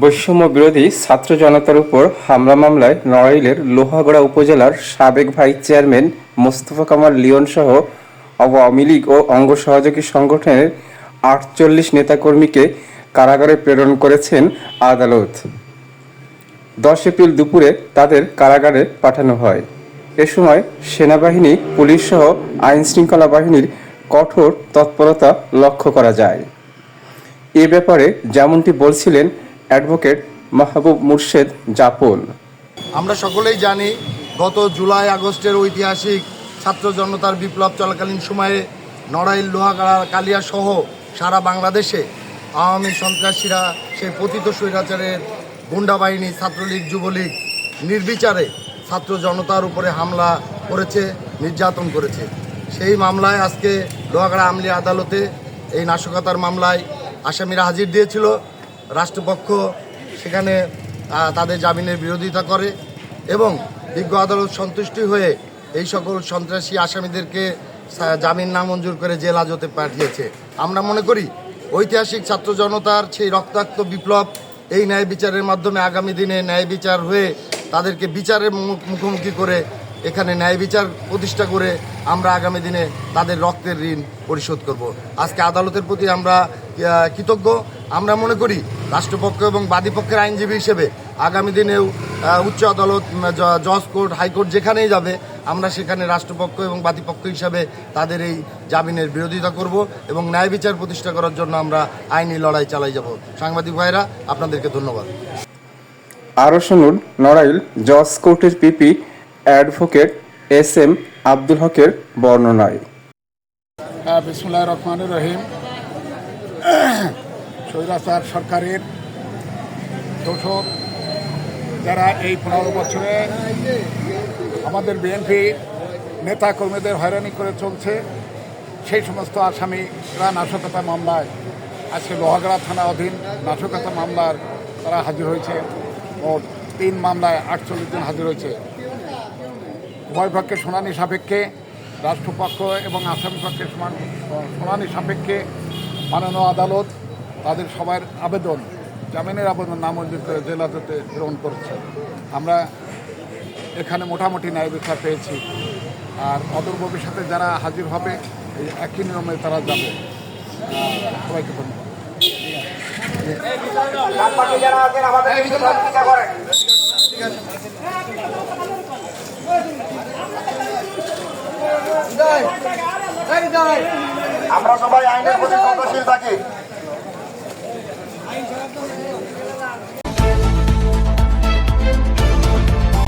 বৈষম্য বিরোধী ছাত্র জনতার উপর হামলা মামলায় নড়াইলের লোহাগড়া উপজেলার সাবেক ভাইস চেয়ারম্যান মোস্তফা কামাল লিওন সহ আওয়ামী লীগ ও অঙ্গ সহযোগী সংগঠনের আটচল্লিশ নেতাকর্মীকে কারাগারে প্রেরণ করেছেন আদালত। দশ এপ্রিল দুপুরে তাদের কারাগারে পাঠানো হয়। এ সময় সেনাবাহিনী, পুলিশ সহ আইন শৃঙ্খলা বাহিনীর কঠোর তৎপরতা লক্ষ্য করা যায়। এ ব্যাপারে যেমনটি বলছিলেন অ্যাডভোকেট মাহবুব মুর্শেদ জাপন। আমরা সকলেই জানি, গত জুলাই আগস্টের ঐতিহাসিক ছাত্র জনতার বিপ্লব চলাকালীন সময়ে নড়াইল, লোহাগাড়া কালিয়া সহ সারা বাংলাদেশে আওয়ামী সন্ত্রাসীরা সেই পতিত স্বৈরাচারের গুন্ডা বাহিনী, ছাত্রলীগ, যুবলীগ নির্বিচারে ছাত্র জনতার উপরে হামলা করেছে, নির্যাতন করেছে। সেই মামলায় আজকে লোহাগাড়া আমলি আদালতে এই নাশকতার মামলায় আসামিরা হাজির দিয়েছিল। রাষ্ট্রপক্ষ সেখানে তাদের জামিনের বিরোধিতা করে এবং বিজ্ঞ আদালত সন্তুষ্টি হয়ে এই সকল সন্ত্রাসী আসামিদেরকে জামিন নামঞ্জুর করে জেল হাজতে পাঠিয়েছে। আমরা মনে করি ঐতিহাসিক ছাত্র জনতার সেই রক্তাক্ত বিপ্লব এই ন্যায় বিচারের মাধ্যমে আগামী দিনে ন্যায় বিচার হয়ে তাদেরকে বিচারের মুখ- মুখোমুখি করে এখানে ন্যায় বিচার প্রতিষ্ঠা করে আমরা আগামী দিনে তাদের রক্তের ঋণ পরিশোধ করব। আজকে আদালতের প্রতি আমরা কৃতজ্ঞ। আমরা মনে করি রাষ্ট্রপক্ষ এবং বাদীপক্ষের আইনজীবী হিসেবে আগামী দিনেও উচ্চ আদালত জজ কোর্ট হাইকোর্ট যেখানেই যাবে আমরা সেখানে রাষ্ট্রপক্ষ এবং বাদীপক্ষ হিসাবে তাদের এই জামিনের বিরোধিতা করব এবং ন্যায় বিচার প্রতিষ্ঠা করার জন্য আমরা আইনি লড়াই চালাই যাব। সাংবাদিক ভাইরা আপনাদেরকে ধন্যবাদ। আরও শুনুন নড়াইল জজ কোর্টের PP advocate S M Abdul হকের বর্ণনায়। বিসমুল্লাহ রহমান রহিম। স্বৈরাচার সরকারের দোষক যারা এই পনেরো বছরে আমাদের বিএনপি নেতা কর্মীদের হয়রানি করে চলছে, সেই সমস্ত আসামিরা নাশকতা মামলায় আজকে লোহাগড়া থানা অধীন নাশকতা মামলার তারা হাজির হয়েছে। মোট তিন মামলায় আটচল্লিশ জন হাজির হয়েছে। উভয় পক্ষের শুনানি সাপেক্ষে, রাষ্ট্রপক্ষ এবং আসামি পক্ষের শুনানি সাপেক্ষে মাননীয় আদালত তাদের সবার আবেদন, জামিনের আবেদন নামঞ্জুর করে জেলাতে গ্রহণ করেছে। আমরা এখানে মোটামুটি ন্যায় বিচার পেয়েছি। আর অদূর ভবিষ্যতে যারা হাজির হবে, এই একই নিয়মে তারা যাবে। সবাইকে ধন্যবাদ। আমরা সবাই আইনের প্রতি সন্ত্রশীল থাকি।